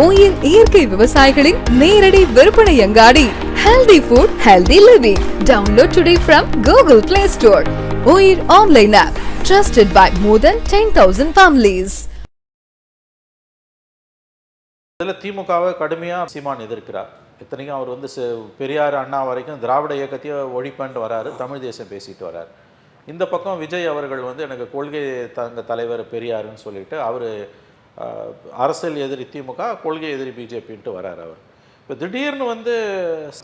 Oil இயற்கை விவசாயிகளின் நேரடி விற்பனை அங்காடி. Healthy food healthy living download today from Google Play Store oil online app trusted by more than ten thousand families இதில் திமுகவை கடுமையாக சீமான் எதிர்க்கிறார். இத்தனைக்கும் அவர் வந்து பெரியார் அண்ணா வரைக்கும் திராவிட இயக்கத்தையே ஒழிப்பேன்ட்டு வராரு தமிழ் தேசம் பேசிட்டு வரார். இந்த பக்கம் விஜய் அவர்கள் வந்து எனக்கு கொள்கை தங்க தலைவர் பெரியாருன்னு சொல்லிட்டு அவர் அரசியல் எதிரி திமுக கொள்கை எதிரி பிஜேபின்ட்டு வரார் அவர். இப்போ திடீர்னு வந்து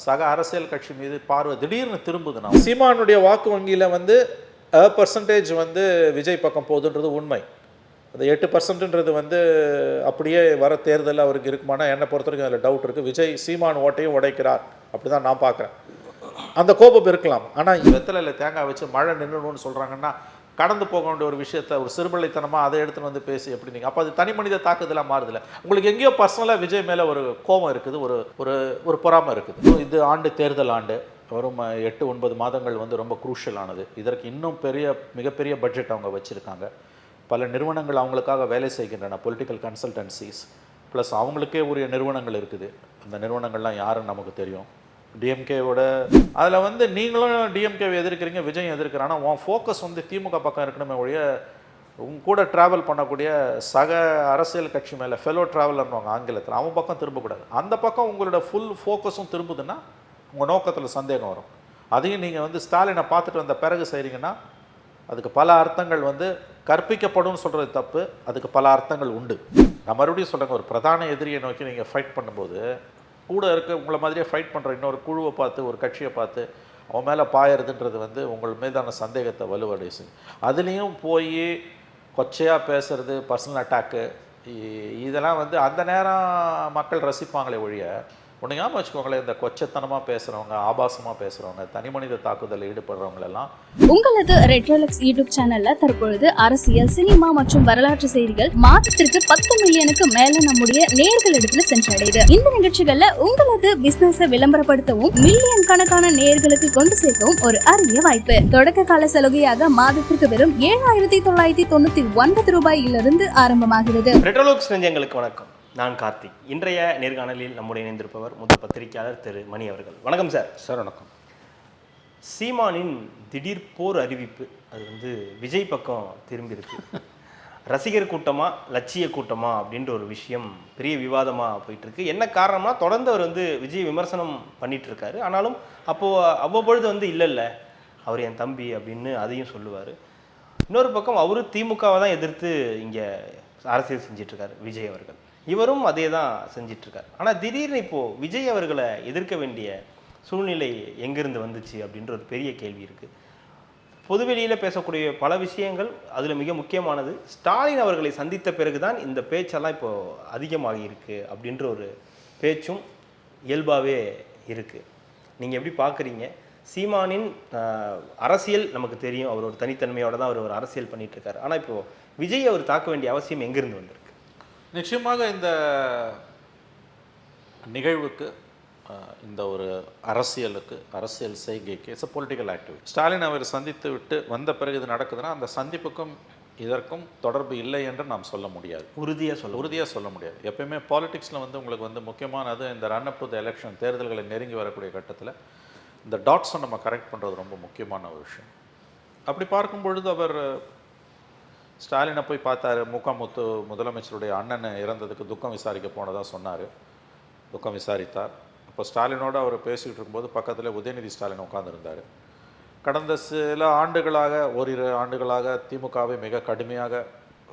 சக அரசியல் கட்சி மீது பார்வை திடீர்னு திரும்புதுன்னா சீமானுடைய வாக்கு வங்கியில் வந்து பர்சன்டேஜ் வந்து விஜய் பக்கம் போகுதுன்றது உண்மை. அந்த எட்டு பர்சன்ட்ன்றது வந்து அப்படியே வர தேர்தல் அவருக்கு இருக்குமானா என்னை பொறுத்த வரைக்கும் அதில் டவுட் இருக்குது விஜய் சீமான் ஓட்டையும் உடைக்கிறார். அப்படி தான் நான் பார்க்குறேன் அந்த கோபம் இருக்கலாம். ஆனால் வெத்தலையில் தேங்காய் வச்சு மழை நின்றுணும்னு சொல்கிறாங்கன்னா கடந்து போக வேண்டிய ஒரு விஷயத்த ஒரு சிறுபிள்ளைத்தனமாக அதை எடுத்துன்னு வந்து பேசி எப்படி நீங்கள் அப்போ அது தனி மனித தாக்குதலாக மாறுதில்ல. உங்களுக்கு எங்கேயோ பர்சனலாக விஜய் மேலே ஒரு கோபம் இருக்குது ஒரு ஒரு ஒரு பொறாமை இருக்குது. இது ஆண்டு தேர்தல் ஆண்டு. வரும் எட்டு ஒன்பது மாதங்கள் வந்து ரொம்ப குரூஷியலானது இதற்கு இன்னும் பெரிய மிகப்பெரிய பட்ஜெட் அவங்க வச்சுருக்காங்க. பல நிறுவனங்கள் அவங்களுக்காக வேலை செய்கின்றன. பொலிட்டிக்கல் கன்சல்டன்சிஸ் ப்ளஸ் அவங்களுக்கே உரிய நிறுவனங்கள் இருக்குது. அந்த நிறுவனங்கள்லாம் யாருன்னு நமக்கு தெரியும். டிஎம்கேவோட அதில் வந்து நீங்களும் டிஎம்கேவை எதிர்க்கிறீங்க விஜய் எதிர்க்கிறான் ஆனால் உன் ஃபோக்கஸ் வந்து திமுக பக்கம் இருக்கணுமே ஒழிய உங்க கூட ட்ராவல் பண்ணக்கூடிய சக அரசியல் கட்சி மேலே ஃபெலோ ட்ராவலர்னுவாங்க ஆங்கிலத்தில். அவன் பக்கம் திரும்பக்கூடாது. அந்த பக்கம் உங்களோட ஃபுல் ஃபோக்கஸும் திரும்புதுன்னா உங்கள் நோக்கத்தில் சந்தேகம் வரும். அதையும் நீங்கள் வந்து ஸ்டாலினை பார்த்துட்டு வந்த பிறகு செய்கிறீங்கன்னா அதுக்கு பல அர்த்தங்கள் வந்து கற்பிக்கப்படும் சொல்கிறது தப்பு. அதுக்கு பல அர்த்தங்கள் உண்டு. நான் மறுபடியும் சொல்கிறேங்க ஒரு பிரதான எதிரியை நோக்கி நீங்கள் ஃபைட் பண்ணும்போது கூட இருக்க உங்களை மாதிரியே ஃபைட் பண்ணுற இன்னொரு குழுவை பார்த்து ஒரு கட்சியை பார்த்து அவன் மேலே பாயறதுன்றது வந்து உங்கள் மீதான சந்தேகத்தை வலுவடை அதுலேயும் போய் கொச்சையாக பேசுறது பர்சனல் அட்டாக்கு இதெல்லாம் வந்து அந்த நேரம் மக்கள் ரசிப்பாங்களே ஒழிய ஒன்று ஞாபகம் வச்சுக்கோங்களேன் இந்த கொச்சத்தனமாக பேசுகிறவங்க ஆபாசமாக பேசுகிறவங்க தனி மனித தாக்குதலில் ஈடுபடுறவங்க எல்லாம். உங்களது ரெட்ரோலக்ஸ் யூடியூப் சேனல்ல தற்பொழுது அரசியல் சினிமா மற்றும் வரலாற்று செய்திகள் மாதத்திற்கு பத்து மில்லியனுக்கு மேல நம்முடைய நேர்களிடத்துல சென்றடையுது. இந்த நிகழ்ச்சிகள்ல உங்களது பிசினஸ விளம்பரப்படுத்தவும் மில்லியன் கணக்கான நேர்களுக்கு கொண்டு சேர்க்கவும் ஒரு அரிய வாய்ப்பு. தொடக்க கால சலுகையாக மாதத்திற்கு வெறும் ஏழாயிரத்தி தொள்ளாயிரத்தி தொண்ணூத்தி ஒன்பது ரூபாயிலிருந்து ஆரம்பமாகிறது. ரெட்ரோலோக்ஸ் நெஞ்சங்களுக்கு வணக்கம். நான் கார்த்திக். இன்றைய நேர்காணலில் நம்முடைய இணைந்திருப்பவர் முதல் பத்திரிகையாளர் திரு மணி அவர்கள். வணக்கம் சார். சார் வணக்கம். சீமானின் திடீர் போர் அறிவிப்பு அது வந்து விஜய் பக்கம் திரும்பி இருக்கு ரசிகர் கூட்டமா லட்சிய கூட்டமா அப்படின்ற ஒரு விஷயம் பெரிய விவாதமாக போயிட்டு இருக்கு என்ன காரணம்னா தொடர்ந்து அவர் வந்து விஜய் விமர்சனம் பண்ணிட்டு இருக்காரு ஆனாலும் அப்போ அவ்வப்பொழுது வந்து இல்லை இல்லை அவர் என் தம்பி அப்படின்னு அதையும் சொல்லுவார். இன்னொரு பக்கம் அவரு திமுகவை தான் எதிர்த்து இங்கே அரசியல் செஞ்சிட்டு இருக்காரு விஜய் அவர்கள். இவரும் அதே தான் செஞ்சிட்ருக்கார். ஆனால் திடீர்னு இப்போது விஜய் அவர்களை எதிர்க்க வேண்டிய சூழ்நிலை எங்கிருந்து வந்துச்சு அப்படின்ற ஒரு பெரிய கேள்வி இருக்குது பொதுவெளியில் பேசக்கூடிய பல விஷயங்கள் அதில் மிக முக்கியமானது ஸ்டாலின் அவர்களை சந்தித்த பிறகுதான் இந்த பேச்செல்லாம் இப்போது அதிகமாகி இருக்குது அப்படின்ற ஒரு பேச்சும் இயல்பாகவே இருக்குது நீங்கள் எப்படி பார்க்குறீங்க சீமானின் அரசியல் நமக்கு தெரியும். அவர் ஒரு தனித்தன்மையோடு தான் அவர் ஒரு அரசியல் பண்ணிட்டு ஆனால் இப்போது விஜய் அவர் தாக்க வேண்டிய அவசியம் எங்கேருந்து வந்திருக்கு? நிச்சயமாக இந்த நிகழ்வுக்கு இந்த ஒரு அரசியலுக்கு அரசியல் செய்கைக்கு இட்ஸ் பொலிட்டிக்கல் ஆக்டிவிட்டி ஸ்டாலின் அவர் சந்தித்து விட்டு வந்த பிறகு இது நடக்குதுன்னா அந்த சந்திப்புக்கும் இதற்கும் தொடர்பு இல்லை என்று நாம் சொல்ல முடியாது. உறுதியாக சொல்ல உறுதியாக சொல்ல முடியாது. எப்பயுமே பாலிடிக்ஸில் வந்து உங்களுக்கு வந்து முக்கியமானது இந்த run up to the election தேர்தல்களை நெருங்கி வரக்கூடிய கட்டத்தில் இந்த டாட்ஸை நம்ம கரெக்ட் பண்ணுறது ரொம்ப முக்கியமான ஒரு விஷயம். அப்படி பார்க்கும் பொழுது அவர் ஸ்டாலினை போய் பார்த்தாரு. முகமுத்து முதலமைச்சருடைய அண்ணன் இறந்ததுக்கு துக்கம் விசாரிக்க போனதாக சொன்னார். துக்கம் விசாரித்தார். அப்போ ஸ்டாலினோடு அவர் பேசிக்கிட்டு இருக்கும்போது பக்கத்தில் உதயநிதி ஸ்டாலின் உட்காந்துருந்தார் கடந்த சில ஆண்டுகளாக ஓரிரு ஆண்டுகளாக திமுகவை மிக கடுமையாக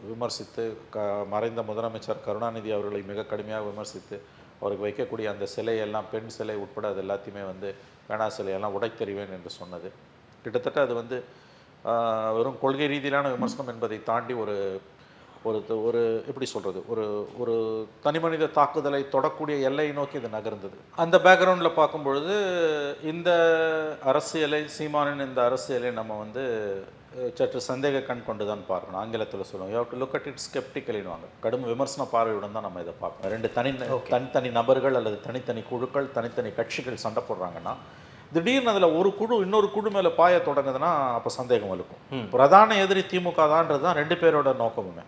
விமர்சித்து க மறைந்த முதலமைச்சர் கருணாநிதி அவர்களை மிக கடுமையாக விமர்சித்து அவருக்கு வைக்கக்கூடிய அந்த சிலையெல்லாம் பெண் சிலை உட்பட அது எல்லாத்தையுமே வந்து வேணா சிலையெல்லாம் உடைத்தறிவேன் என்று சொன்னது. கிட்டத்தட்ட அது வந்து வெறும் கொள்கை ரீதியிலான விமர்சனம் என்பதை தாண்டி ஒரு ஒரு ஒரு எப்படி சொல்கிறது ஒரு ஒரு தனிமனித தாக்குதலை தொடக்கூடிய எல்லையை நோக்கி இது நகர்ந்தது. அந்த பேக்ரவுண்டில் பார்க்கும் பொழுது இந்த அரசியலை சீமானின் இந்த அரசியலை நம்ம வந்து சற்று சந்தேக கண் கொண்டு தான் பார்க்கணும். ஆங்கிலத்தில் சொல்லுவோம். You to look at it ஸ்கெப்டிக்கலின்வாங்க கடும் விமர்சன பார்வையுடன் தான் நம்ம இதை பார்க்கணும். ரெண்டு தனி தனித்தனி நபர்கள் அல்லது தனித்தனி குழுக்கள் தனித்தனி கட்சிகள் சண்டை போடுறாங்கன்னா திடீர்னு அதில் ஒரு குழு இன்னொரு குழு மேலே பாய தொடங்குதுன்னா அப்போ சந்தேகம் இருக்கும் பிரதான எதிரி திமுக தான்றது தான் ரெண்டு பேரோட நோக்கமுமே.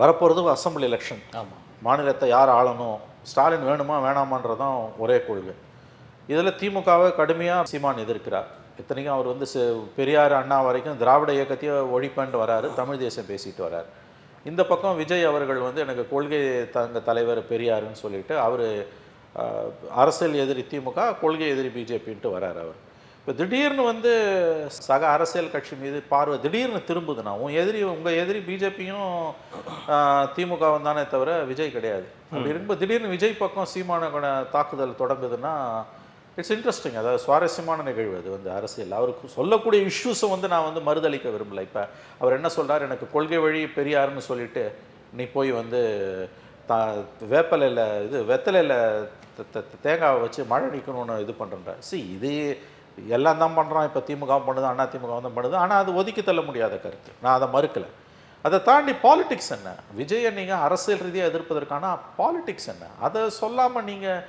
வரப்போகிறது அசம்பிளி எலெக்ஷன் ஆமாம் மாநிலத்தை யார் ஆளணும்? ஸ்டாலின் வேணுமா வேணாமான்றதான் ஒரே கொள்கை. இதில் திமுகவை கடுமையாக சீமான் எதிர்க்கிறார். இத்தனைக்கும் அவர் வந்து பெரியார் அண்ணா வரைக்கும் திராவிட இயக்கத்தையே ஒழிப்பேன்ட்டு வராரு தமிழ் தேசம் பேசிட்டு வரார். இந்த பக்கம் விஜய் அவர்கள் வந்து எனக்கு கொள்கை தங்க தலைவர் பெரியாருன்னு சொல்லிட்டு அவர் அரசியல் எதிரி திமுக கொள்கை எதிரி பிஜேபின்ட்டு வரார் அவர். இப்போ திடீர்னு வந்து சக அரசியல் கட்சி மீது பார்வை திடீர்னு திரும்புதுண்ணா உன் எதிரி உங்கள் எதிரி பிஜேபியும் திமுகவும் தானே தவிர விஜய் கிடையாது. அப்படி இருக்கும்போது திடீர்னு விஜய் பக்கம் சீமான தாக்குதல் தொடங்குதுன்னா இட்ஸ் இன்ட்ரெஸ்டிங் அதாவது சுவாரஸ்யமான நிகழ்வு அது வந்து அரசியல். அவருக்கு சொல்லக்கூடிய இஷ்யூஸை வந்து நான் வந்து மறுதளிக்க விரும்பல. இப்போ அவர் என்ன சொல்றார்? எனக்கு கொள்கை வழி பெரியாருன்னு சொல்லிட்டு நீ போய் வந்து தா வேப்பலையில் இது வெத்தலையில் தேங்காவை வச்சு மழை நிற்கணும்னு இது பண்ணுற சி இது எல்லாம் தான் பண்ணுறான் இப்போ திமுக பண்ணுது அண்ணா திமுக தான் பண்ணுது. ஆனால் அது ஒதுக்கி தள்ள முடியாத கருத்து. நான் அதை மறுக்கலை. அதை தாண்டி பாலிடிக்ஸ் என்ன? விஜயை நீங்கள் அரசியல் ரீதியாக எதிர்ப்பதற்கான பாலிடிக்ஸ் என்ன? அதை சொல்லாமல் நீங்கள்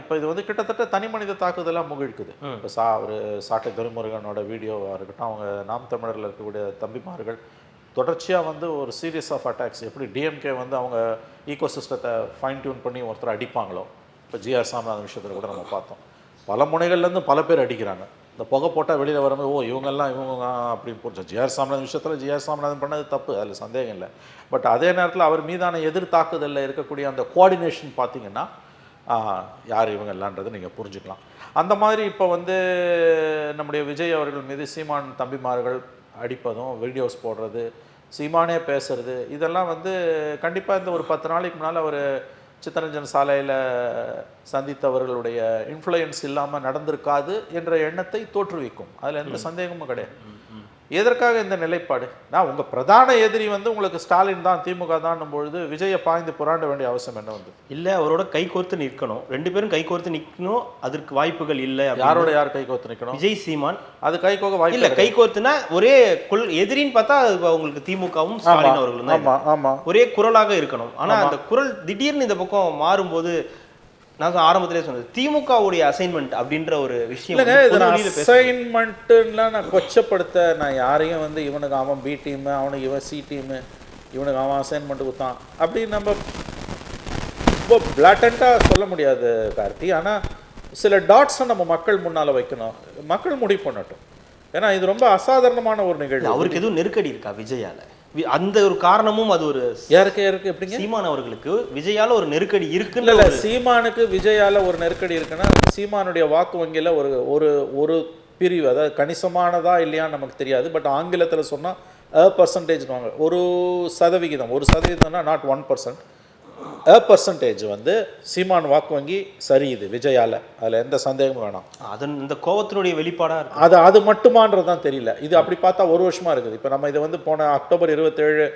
இப்போ இது வந்து கிட்டத்தட்ட தனி மனித தாக்குதலாக முகிழ்க்குது. இப்போ சா ஒரு சாட்டை துரைமுருகனோட வீடியோவாக இருக்கட்டும் அவங்க நாம் தமிழரில் இருக்கக்கூடிய தம்பிமார்கள் தொடர்ச்சியாக வந்து ஒரு சீரியஸ் ஆஃப் அட்டாக்ஸ் எப்படி டிஎம்கே வந்து அவங்க ஈகோ சிஸ்டத்தை ஃபைன் டியூன் பண்ணி ஒருத்தர் அடிப்பாங்களோ இப்போ ஜிஆர் சாமிநாதன் விஷயத்தில் கூட நம்ம பார்த்தோம். பல முனைகள்லேருந்து பல பேர் அடிக்கிறாங்க. இந்த புகை போட்டால் வெளியில் வரும்போது ஓ இவங்கெல்லாம் இவங்க அப்படின்னு போச்சு ஜிஆர் சாமிநாதன் விஷயத்தில் ஜிஆர் சாமிநாதன் பண்ணது தப்பு அதில் சந்தேகம் இல்லை. பட் அதே நேரத்தில் அவர் மீதான எதிர் தாக்குதலில் இருக்கக்கூடிய அந்த கோஆர்டினேஷன் பார்த்தீங்கன்னா யார் யார் இவங்கெல்லான்றது நீங்கள் புரிஞ்சுக்கலாம். அந்த மாதிரி இப்போ வந்து நம்முடைய விஜய் அவர்கள் மீது சீமான் தம்பிமார்கள் அடிப்பதும் வீடியோஸ் போடுறது சீமானே பேசுறது இதெல்லாம் வந்து கண்டிப்பாக இந்த ஒரு பத்து நாளைக்கு முன்னால் அவர் சித்தரஞ்சன் சாலையில் சந்தித்தவர்களுடைய இன்ஃப்ளூயன்ஸ் இல்லாமல் நடந்திருக்காது என்ற எண்ணத்தை தோற்றுவிக்கும். அதில் எந்த சந்தேகமும் கிடையாது. எதற்காக இந்த நிலைப்பாடு? நான் உங்கள் பிரதான எதிரி வந்து உங்களுக்கு ஸ்டாலின் தான் திமுக தான் பொழுது விஜயை பாய்ந்து புராண்ட வேண்டிய அவசியம் என்ன வந்து? இல்ல அவரோட கை கோர்த்து நிற்கணும். ரெண்டு பேரும் கை கோர்த்து நிற்கணும் அதற்கு வாய்ப்புகள் இல்லை யாரோட யார் கை கோத்து நிற்கணும் விஜய் சீமான். அது கை கோக்க வாய்ப்பு இல்ல கை கோர்த்துனா ஒரே கொள் எதிரின்னு பார்த்தா உங்களுக்கு திமுகவும் ஸ்டாலின் அவர்களும் தான் ஆமா ஆமா. ஒரே குரலாக இருக்கணும். ஆனா அந்த குரல் திடீர்னு இந்த பக்கம் மாறும்போது நான் ஆரம்பத்திலே சொன்னது. திமுகவுடைய அசைன்மெண்ட் அப்படின்ற ஒரு விஷயம் அசைன்மெண்ட்டுலாம் நான் கொச்சப்படுத்த நான் யாரையும் வந்து இவனுக்கு அவன் பி டீமு அவனுக்கு இவன் சி டீமு இவனுக்கு அவன் அசைன்மெண்ட் கொடுத்தான் அப்படி நம்ம ரொம்ப பிளாட்டண்ட்டாக சொல்ல முடியாது கார்த்தி. ஆனால் சில டாட்ஸை நம்ம மக்கள் முன்னால் வைக்கணும். மக்கள் முடிவு பண்ணட்டும். ஏன்னா இது ரொம்ப அசாதாரணமான ஒரு நிகழ்வு. அவருக்கு எதுவும் நெருக்கடி இருக்கா விஜயால? அந்த ஒரு காரணமும் அது ஒரு யாருக்கு யாருக்கு எப்படிங்க? சீமான் அவர்களுக்கு. விஜயால ஒரு நெருக்கடி இருக்குன்னு இல்ல சீமானுக்கு விஜயால ஒரு நெருக்கடி இருக்குன்னா சீமானுடைய வாக்கு வங்கியில ஒரு ஒரு ஒரு பிரிவு அதாவது கணிசமானதா இல்லையான்னு நமக்கு தெரியாது. பட் ஆங்கிலத்துல சொன்னா அ பர்சன்டேஜ் வாங்க ஒரு சதவிகிதம். ஒரு சதவீதம்னா not one percent a percentage வந்து சீமான் வாக்கு வங்கி சரியுது விஜயால. அதுல எந்த சந்தேகமும் வேணாம். அதன் இந்த கோவத்தினுடைய வெளிப்பாடா இருக்கு அது அது மட்டுமான்றது தான் தெரியல. இது அப்படி பார்த்தா ஒரு வருஷமா இருக்குது. இப்போ நம்ம இது வந்து போன அக்டோபர் இருபத்தேழு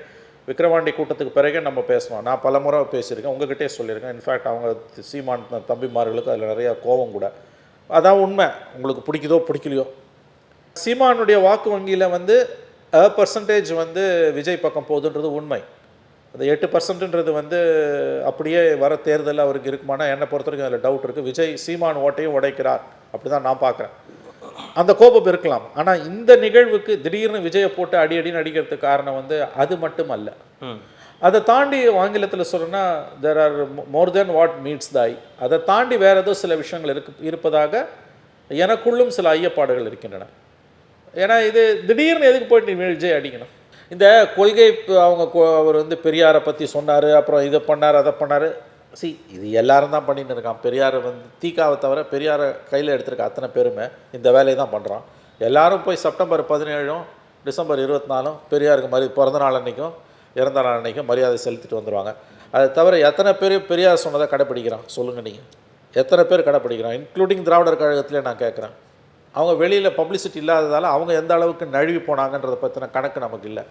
விக்ரவாண்டி கூட்டத்துக்கு பிறகு நம்ம பேசணும் நான் பல முறை பேசியிருக்கேன். உங்ககிட்டே சொல்லியிருக்கேன். இன்ஃபேக்ட் அவங்க சீமான் தம்பிமார்களுக்கு அதில் நிறைய கோபம் கூட. அதான் உண்மை. உங்களுக்கு பிடிக்குதோ பிடிக்கலையோ. சீமானுடைய வாக்கு வங்கியில் வந்து அ பர்சன்டேஜ் வந்து விஜய் பக்கம் போகுதுன்றது உண்மை. அந்த எட்டு பர்சன்ட்ன்றது வந்து அப்படியே வர தேர்தலில் அவருக்கு இருக்குமானா என்னை பொறுத்த வரைக்கும் அதில் டவுட் இருக்குது விஜய் சீமான் ஓட்டையும் உடைக்கிறார். அப்படி தான் நான் பார்க்குறேன். அந்த கோபம் இருக்கலாம். ஆனால் இந்த நிகழ்வுக்கு திடீர்னு விஜயை போட்டு அடி அடின்னு அடிக்கிறதுக்கு காரணம் வந்து அது மட்டும் அல்ல. அதை தாண்டி ஆங்கிலத்தில் சொல்லணும்னா there are more than what meets the eye அதை தாண்டி வேற ஏதோ சில விஷயங்கள் இருக்கு இருப்பதாக எனக்குள்ளும் சில ஐயப்பாடுகள் இருக்கின்றன. ஏன்னா இது திடீர்னு எதுக்கு போயிட்டு விஜய் அடிக்கணும்? இந்த கொள்கை அவங்க அவர் வந்து பெரியாரை பற்றி சொன்னார் அப்புறம் இதை பண்ணார் அதை பண்ணார். சி இது எல்லாரும் தான் பண்ணிட்டு இருக்கான். பெரியார் வந்து தீக்காவை தவிர பெரியாரை கையில் எடுத்திருக்க அத்தனை பேருமே இந்த வேலையை தான் பண்ணுறான் எல்லாரும் போய் செப்டம்பர் பதினேழும் டிசம்பர் இருபத்தி நாலும் பெரியாருக்கு மரி பிறந்த நாள் அன்றைக்கும் இறந்த நாள் அன்றைக்கும் மரியாதை செலுத்திட்டு வந்துடுவாங்க அதை தவிர எத்தனை பேர் பெரியார் சொன்னதை கடைப்பிடிக்கிறான்? சொல்லுங்கள் நீங்கள் எத்தனை பேர் கடைப்பிடிக்கிறான்? இன்க்ளூடிங் திராவிடர் கழகத்திலே நான் கேட்குறேன். அவங்க வெளியில் பப்ளிசிட்டி இல்லாததால் அவங்க எந்த அளவுக்கு நழுவி போனாங்கன்றதை பற்றின கணக்கு நமக்கு இல்லை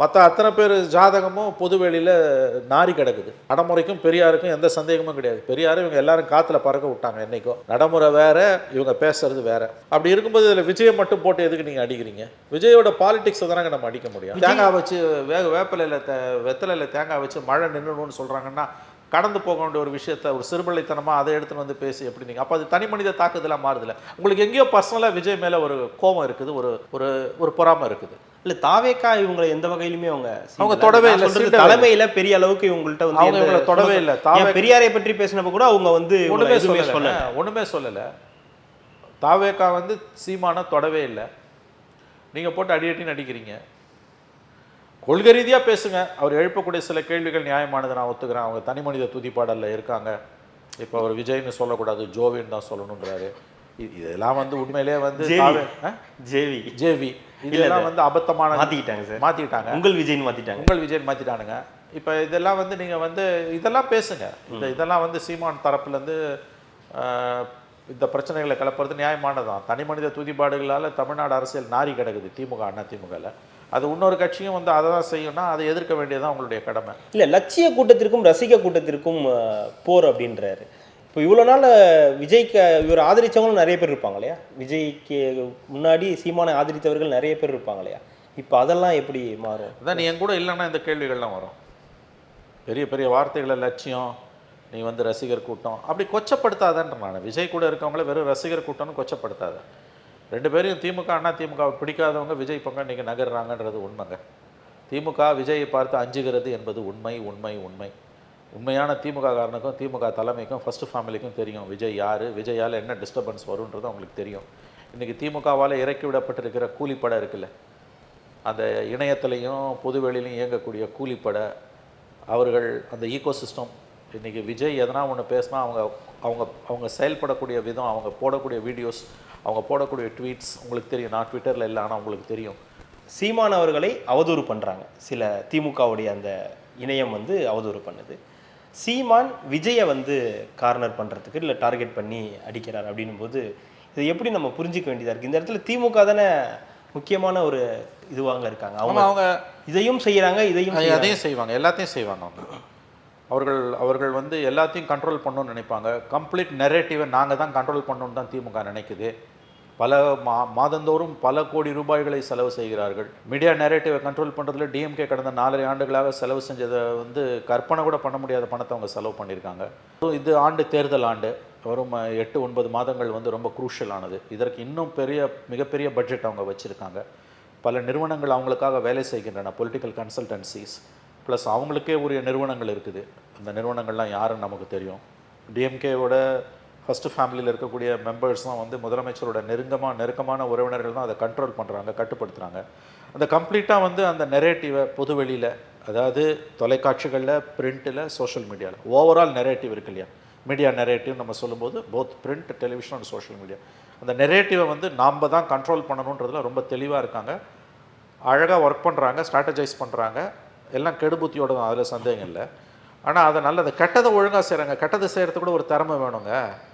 மற்ற அத்தனை பேர் ஜாதகமும் பொது வெளியில் நாரி கிடக்குது. நடைமுறைக்கும் பெரியாருக்கும் எந்த சந்தேகமும் கிடையாது. பெரியாரும் இவங்க எல்லாரும் காற்றுல பறக்க விட்டாங்க என்னைக்கோ. நடைமுறை வேற இவங்க பேசுறது வேற. அப்படி இருக்கும்போது இதில் விஜயை மட்டும் போட்டு எதுக்கு நீங்கள் அடிக்கிறீங்க? விஜயோட பாலிடிக்ஸை தானங்க நம்ம அடிக்க முடியும். தேங்காய் வச்சு வேக வேப்பிலையில் தே வெத்தலையில் தேங்காய் வச்சு மழை நின்றுணும்னு சொல்கிறாங்கன்னா கடந்து போக வேண்டிய ஒரு விஷயத்த ஒரு சிறுபிள்ளைத்தனமாக அதை எடுத்துன்னு வந்து பேசி எப்படி நீங்கள் அப்போ அது தனி மனித தாக்குதலாக மாறுதில்ல. உங்களுக்கு எங்கேயோ பர்சனலாக விஜய் மேலே ஒரு கோபம் இருக்குது ஒரு ஒரு ஒரு பொறாமை இருக்குது. இல்ல தாவேக்கா இவங்களை எந்த வகையிலுமே அவங்க அவங்க. தொடவே இல்ல, தலைமையில பெரிய அளவுக்கு இவங்கள்ட்ட வந்து அவங்க இவங்களை தொடவே இல்ல. தாவே- பெரியாரை பற்றி பேசினப்ப கூட அவங்க வந்து எதுவுமே சொல்லல. ஒண்ணுமே சொல்லல. தாவேக்கா வந்து சீமான தொடவே இல்லை. நீங்க போட்டு அடி அடின்னு அடிக்கிறீங்க. கொள்கை ரீதியா பேசுங்க. அவர் எழுப்பக்கூடிய சில கேள்விகள் நியாயமானது நான் ஒத்துக்கிறேன். அவங்க தனி மனித துதிப்பாடல்ல இருக்காங்க. இப்போ அவர் விஜய்னு சொல்லக்கூடாது ஜோவின்னு தான் சொல்லணுன்றாரு இதெல்லாம் வந்து உண்மையிலேயே வந்து ஜேவி. ஜேவி. இதெல்லாம் வந்து அபத்தமான மாத்திக்கிட்டாங்க சார். மாத்திட்டாங்க உங்கள் விஜய்னு மாத்திட்டாங்க. உங்கள் விஜய் மாத்திட்டானுங்க. இப்போ இதெல்லாம் வந்து நீங்க வந்து இதெல்லாம் பேசுங்க. இந்த இதெல்லாம் வந்து சீமான் தரப்புலேருந்து இந்த பிரச்சனைகளை கிளப்புறது நியாயமானதான் தனி மனித துதிபாடுகளால் தமிழ்நாடு அரசியல் நாரி கிடக்குது திமுக அண்ணா திமுகவில் அது இன்னொரு கட்சியும் வந்து அதை தான் செய்யும்னா அதை எதிர்க்க வேண்டியதுதான் உங்களுடைய கடமை. இல்ல லட்சிய கூட்டத்திற்கும் ரசிக கூட்டத்திற்கும் போர் அப்படின்றாரு. இப்போ இவ்வளோ நாள் விஜய்க்கு இவர் ஆதரிச்சவங்களும் நிறைய பேர் இருப்பாங்க இல்லையா? விஜய்க்கு முன்னாடி சீமானை ஆதரித்தவர்கள் நிறைய பேர் இருப்பாங்க இல்லையா? இப்போ அதெல்லாம் எப்படி மாறும்? அதான் நீ என் கூட இல்லைன்னா இந்த கேள்விகள்லாம் வரும். பெரிய பெரிய வார்த்தைகளை லட்சியம் நீ வந்து ரசிகர் கூட்டம் அப்படி கொச்சப்படுத்தாதன்ற நான். விஜய் கூட இருக்கவங்கள வெறும் ரசிகர் கூட்டம்னு கொச்சப்படுத்தாத. ரெண்டு பேரையும் திமுக அண்ணா திமுகவை பிடிக்காதவங்க விஜய் பக்கம் இன்றைக்கி நகர்றாங்கன்றது உண்மைங்க. திமுக விஜயை பார்த்து அஞ்சுகிறது என்பது உண்மை உண்மை உண்மை. உண்மையான திமுக காரனுக்கும் திமுக தலைமைக்கும் ஃபஸ்ட்டு ஃபேமிலிக்கும் தெரியும் விஜய் யார் விஜயால் என்ன டிஸ்டர்பன்ஸ் வரும்ன்றது அவங்களுக்கு தெரியும். இன்றைக்கி திமுகவால் இறக்கி விடப்பட்டிருக்கிற கூலிப்படை இருக்குல்ல. அந்த இணையத்துலேயும் பொதுவெளியிலையும் இயங்கக்கூடிய கூலிப்படை அவர்கள் அந்த ஈகோ சிஸ்டம் இன்றைக்கி விஜய் எதனா ஒன்று பேசினா அவங்க அவங்க அவங்க செயல்படக்கூடிய விதம் அவங்க போடக்கூடிய வீடியோஸ் அவங்க போடக்கூடிய ட்வீட்ஸ் உங்களுக்கு தெரியும். நான் ட்விட்டரில் இல்லை ஆனால் உங்களுக்கு தெரியும். சீமான் அவர்களை அவதூறு பண்றாங்க. சில திமுகவுடைய அந்த இணையம் வந்து அவதூறு பண்ணுது. சீமான் விஜயை வந்து கார்னர் பண்றதுக்கு இல்லை டார்கெட் பண்ணி அடிக்கிறார் அப்படின்னும் போது இதை எப்படி நம்ம புரிஞ்சிக்க வேண்டியதா இருக்கு? இந்த இடத்துல திமுக தானே முக்கியமான ஒரு இதுவாங்க இருக்காங்க. அவங்க அவங்க இதையும் செய்யறாங்க இதையும். அதையும் செய்வாங்க. எல்லாத்தையும் செய்வாங்க அவங்க. அவர்கள் அவர்கள் வந்து எல்லாத்தையும் கண்ட்ரோல் பண்ணணும்னு நினைப்பாங்க. கம்ப்ளீட் நெரேட்டிவை நாங்கள் தான் கண்ட்ரோல் பண்ணணும்னு தான் திமுக நினைக்குது. பல மா மாதந்தோறும் பல கோடி ரூபாய்களை செலவு செய்கிறார்கள். மீடியா நேரேட்டிவை கண்ட்ரோல் பண்ணுறதுல டிஎம்கே கடந்த நாலரை ஆண்டுகளாக செலவு செஞ்சதை வந்து கற்பனை கூட பண்ண முடியாத பணத்தை அவங்க செலவு பண்ணியிருக்காங்க. இது ஆண்டு தேர்தல் ஆண்டு. வரும் எட்டு ஒன்பது மாதங்கள் வந்து ரொம்ப குரூஷியலானது இதற்கு இன்னும் பெரிய மிகப்பெரிய பட்ஜெட் அவங்க வச்சுருக்காங்க. பல நிறுவனங்கள் அவங்களுக்காக வேலை செய்கின்றன பொலிட்டிக்கல் கன்சல்டன்சிஸ் ப்ளஸ் அவங்களுக்கே உரிய நிறுவனங்கள் இருக்குது. அந்த நிறுவனங்கள்லாம் யாருன்னு நமக்கு தெரியும். டிஎம்கேவோட ஃபஸ்ட்டு ஃபேமிலியில் இருக்கக்கூடிய மெம்பர்ஸ் தான் வந்து முதலமைச்சரோட நெருங்கமாக நெருக்கமான உறவினர்கள் தான் அதை கண்ட்ரோல் பண்ணுறாங்க கட்டுப்படுத்துகிறாங்க அந்த கம்ப்ளீட்டாக வந்து அந்த நெரேட்டிவை பொதுவெளியில் அதாவது தொலைக்காட்சிகளில் பிரிண்ட்டில் சோஷியல் மீடியாவில் ஓவரால் நெரேட்டிவ் இருக்கு இல்லையா? மீடியா நெரேட்டிவ் நம்ம சொல்லும்போது both print television and social media அந்த நெரேட்டிவை வந்து நாம் தான் கண்ட்ரோல் பண்ணணுன்றதுல ரொம்ப தெளிவாக இருக்காங்க. அழகாக ஒர்க் பண்ணுறாங்க ஸ்ட்ராட்டஜைஸ் பண்ணுறாங்க எல்லாம் கெடுபுத்தியோட தான் அதில் சந்தேகம் இல்லை. ஆனால் அதை நல்லதை கெட்டதை ஒழுங்காக செய்கிறாங்க கெட்டதை செய்கிறது கூட ஒரு திறமை வேணுங்க.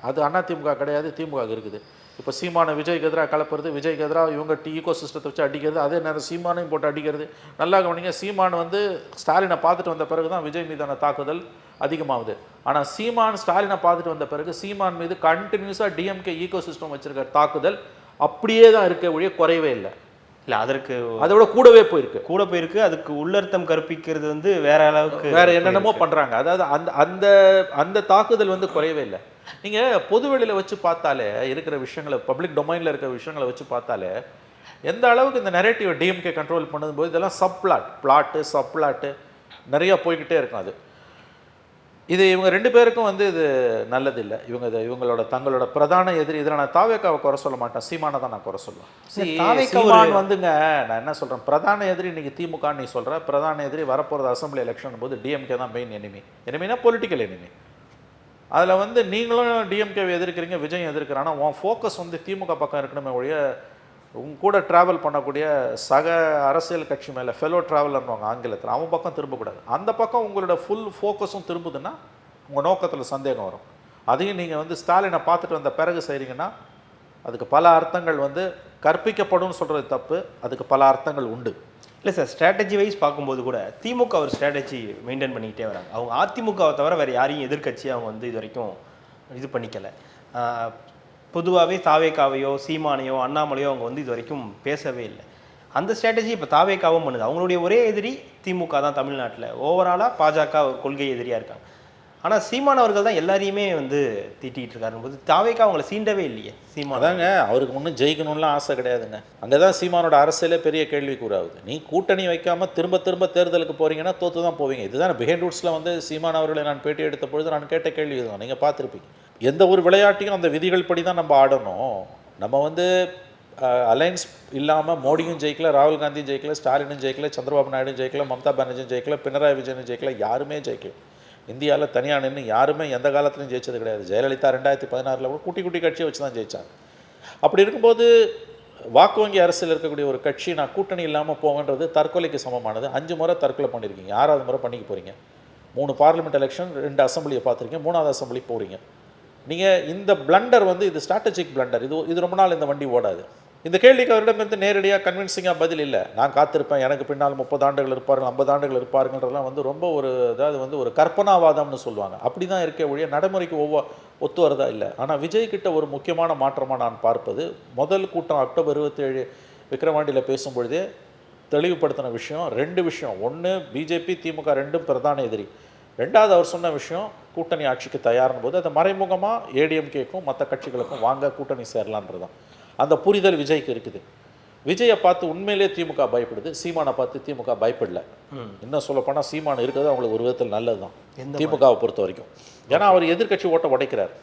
அது அண்ணா திமுக கிடையாது திமுக இருக்குது. இப்போ சீமான விஜய்க்கு எதிராக கலப்புறது விஜய்க்கு எதிராக இவங்க டி ஈகோ சிஸ்டத்தை வச்சு அடிக்கிறது அதே நேரம் சீமானையும் போட்டு அடிக்கிறது. நல்லா கவனிங்க சீமான் வந்து ஸ்டாலினை பார்த்துட்டு வந்த பிறகு தான் விஜய் மீதான தாக்குதல் அதிகமாகுது. ஆனால் சீமான் ஸ்டாலினை பார்த்துட்டு வந்த பிறகு சீமான் மீது கண்டினியூஸாக டிஎம்கே ஈகோ சிஸ்டம் வச்சுருக்க தாக்குதல் அப்படியே தான் இருக்க ஒழிய குறையவே இல்லை. இல்ல அதற்கு அதை விட கூடவே போயிருக்கு. கூட போயிருக்கு அதுக்கு உள்ளர்த்தம் கற்பிக்கிறது வந்து வேற அளவுக்கு வேற என்னென்னமோ பண்றாங்க. அதாவது அந்த அந்த அந்த தாக்குதல் வந்து குறையவே இல்லை. நீங்க பொதுவெளியில வச்சு பார்த்தாலே இருக்கிற விஷயங்களை பப்ளிக் டொமைன்ல இருக்கிற விஷயங்களை வச்சு பார்த்தாலே எந்த அளவுக்கு இந்த நெரேட்டிவ் டிஎம்கே கண்ட்ரோல் பண்ணும்போது இதெல்லாம் subplot plot subplot நிறைய போய்கிட்டே இருக்கும் அது. இது இவங்க ரெண்டு பேருக்கும் வந்து இது நல்லதில்லை. இவங்க இது இவங்களோட தங்களோட பிரதான எதிரி இதில் நான் தாவேக்காவை குறை சொல்ல மாட்டேன். சீமானை தான் நான் குறை சொல்லுவேன். சீமான் வந்துங்க நான் என்ன சொல்றேன்? பிரதான எதிரி இன்னைக்கு திமுக நீ சொல்ற பிரதான எதிரி வரப்போறது அசம்பிளி எலெக்ஷன் போது டிஎம்கே தான் மெயின் எனிமி எனிமினா பொலிட்டிக்கல் எனிமி அதில் வந்து நீங்களும் டிஎம்கேவை எதிர்க்கிறீங்க விஜய் எதிர்க்கிறானா. உன் ஃபோக்கஸ் வந்து திமுக பக்கம் இருக்கணுமே ஒழிய உங்க கூட ட்ராவல் பண்ணக்கூடிய சக அரசியல் கட்சி மேலே ஃபெலோ ட்ராவலர்னுவாங்க ஆங்கிலத்தில். அவன் பக்கம் திரும்பக்கூடாது. அந்த பக்கம் உங்களோட ஃபுல் ஃபோக்கஸும் திரும்புதுன்னா உங்கள் நோக்கத்தில் சந்தேகம் வரும். அதையும் நீங்கள் வந்து ஸ்டாலினை பார்த்துட்டு வந்த பிறகு செய்கிறீங்கன்னா அதுக்கு பல அர்த்தங்கள் வந்து கற்பிக்கப்படும் சொல்கிறது தப்பு. அதுக்கு பல அர்த்தங்கள் உண்டு. இல்லை சார் ஸ்ட்ராட்டஜி வைஸ் பார்க்கும்போது கூட திமுக ஒரு ஸ்ட்ராட்டஜி மெயின்டைன் பண்ணிக்கிட்டே வராங்க. அவங்க அதிமுகவை தவிர வேறு யாரையும் எதிர்கட்சி அவங்க வந்து இது வரைக்கும் இது பண்ணிக்கலை. பொதுவாகவே தாவேக்காவையோ சீமானையோ அண்ணாமலையோ அவங்க வந்து இது வரைக்கும் பேசவே இல்லை. அந்த ஸ்ட்ராட்டஜி இப்போ தாவேக்காவும் பண்ணுது. அவங்களுடைய ஒரே எதிரி திமுக தான் தமிழ்நாட்டில். ஓவராலாக பாஜக ஒரு கொள்கை எதிரியாக இருக்காங்க. ஆனால் சீமான் அவர்கள் தான் எல்லாரையுமே வந்து திட்டிகிட்டு இருக்காரு போது தாவேக்கா அவங்களை சீண்டவே இல்லையே சீமான் அதாங்க அவருக்கு ஒன்றும் ஜெயிக்கணும்லாம் ஆசை கிடையாதுங்க. அங்கே தான் சீமானோட அரசியலே பெரிய கேள்விக்குறாகுது. நீ கூட்டணி வைக்காம திரும்ப திரும்ப தேர்தலுக்கு போகிறீங்கன்னா தோற்று தான் போவீங்க. இதுதான் பிஹைண்ட் ரூட்ஸில் வந்து சீமான் அவர்களை நான் பேட்டி எடுத்த பொழுது நான் கேட்ட கேள்வி இதுதான் நீங்கள் பார்த்துருப்பீங்க. எந்த ஒரு விளையாட்டையும் அந்த விதிகள் படி தான் நம்ம ஆடணும். நம்ம வந்து அலைன்ஸ் இல்லாமல் மோடியும் ஜெயிக்கல ராகுல் காந்தியும் ஜெயிக்கல ஸ்டாலினும் ஜெயிக்கல சந்திரபாபு நாயுடும் ஜெயிக்கல மம்தா பானர்ஜியும் ஜெயிக்கல பினராயி விஜயனும் ஜெயிக்கல யாருமே ஜெயிக்கல. இந்தியாவில் தனியாக நின்று யாருமே எந்த காலத்துலையும் ஜெயிச்சது கிடையாது. ஜெயலலிதா ரெண்டாயிரத்தி பதினாறில் கூட குட்டி குட்டி கட்சியை வச்சு தான் ஜெயிச்சாங்க. அப்படி இருக்கும்போது வாக்கு வங்கி அரசில் இருக்கக்கூடிய ஒரு கட்சி நான் கூட்டணி இல்லாமல் போவேன்றது தற்கொலைக்கு சமமானது. அஞ்சு முறை தற்கொலை பண்ணியிருக்கீங்க. ஆறாவது முறை பண்ணிக்க போகிறீங்க மூணு பார்லிமெண்ட் எலெக்ஷன் ரெண்டு அசம்பிளியை பார்த்துருக்கீங்க. மூணாவது அசம்பிளி போகிறீங்க நீங்கள் இந்த பிளண்டர் வந்து இது ஸ்ட்ராட்டஜிக் பிளண்டர் இது இது ரொம்ப நாள் இந்த வண்டி ஓடாது. இந்த கேள்விக்கு அவரிடமிருந்து நேரடியாக கன்வின்சிங்காக பதில் இல்லை. நான் காத்திருப்பேன் எனக்கு பின்னால் முப்பது ஆண்டுகள் இருப்பார்கள் ஐம்பது ஆண்டுகள் இருப்பார்கள்ன்றதெல்லாம் வந்து ரொம்ப ஒரு அதாவது வந்து ஒரு கற்பனாவாதம்னு சொல்லுவாங்க. அப்படி தான் இருக்கே ஒழிய நடைமுறைக்கு ஒவ்வொரு ஒத்து வரதா இல்லை. ஆனால் விஜய் கிட்ட ஒரு முக்கியமான மாற்றமாக நான் பார்ப்பது முதல் கூட்டம் அக்டோபர் இருபத்தேழு விக்ரவாண்டியில் பேசும்பொழுதே தெளிவுபடுத்தின விஷயம் ரெண்டு விஷயம். ஒன்று பிஜேபி திமுக ரெண்டும் பிரதான எதிரி. ரெண்டாவது அவர் சொன்ன விஷயம் கூட்டணி ஆட்சிக்கு தயார்னும் போது அது மறைமுகமாக ஏடிஎம்கேக்கும் மற்ற கட்சிகளுக்கும் வாங்க கூட்டணி சேரலான்றதான் அந்த புரிதல் விஜய்க்கு இருக்குது. விஜயை பார்த்து உண்மையிலே திமுக பயப்படுது சீமானை பார்த்து திமுக பயப்படல. இன்னும் சொல்லப்போனால் சீமான் இருக்கிறது அவங்களுக்கு ஒரு விதத்தில் நல்லது தான் திமுகவை பொறுத்த வரைக்கும். ஏன்னா அவர் எதிர்க்கட்சி ஓட்ட உடைக்கிறார்.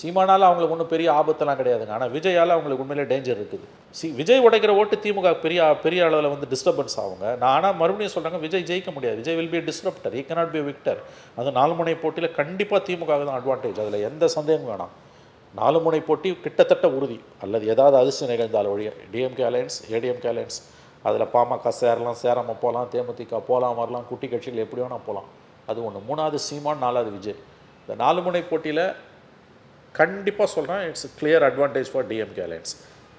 சீமானால் அவங்களுக்கு ஒன்றும் பெரிய ஆபத்தெல்லாம் கிடையாதுங்க. ஆனால் விஜயால் அவங்களுக்கு உண்மையிலே டேஞ்சர் இருக்குது. சி விஜய் உடைக்கிற ஓட்டு திமுக பெரிய பெரிய அளவில் வந்து டிஸ்டர்பன்ஸ் ஆகுங்க. நான் ஆனால் மறுபடியும் சொல்கிறாங்க விஜய் ஜெயிக்க முடியாது. Vijay will be disruptor he cannot be victor அது நாலு முனை போட்டியில் கண்டிப்பாக திமுக தான் அட்வான்டேஜ் அதில் எந்த சந்தேகமும் வேணாம். நாலு முனை போட்டி கிட்டத்தட்ட உறுதி. அல்லது ஏதாவது அதிர்ஷ்டம் நிகழ்ந்தால் ஒழிய டிஎம்கே அலையன்ஸ் ஏடிஎம்கே அலையன்ஸ் அதில் பாமக சேரலாம் சேராமல் போகலாம் தேமுதிக போகலாம் வரலாம் குட்டி கட்சிகள் எப்படி வேணால் போகலாம் அது ஒன்று மூணாவது சீமான் நாலாவது விஜய். இந்த நாலு முனை போட்டியில் கண்டிப்பாக சொல்கிறேன் it's clear advantage for DMK alliance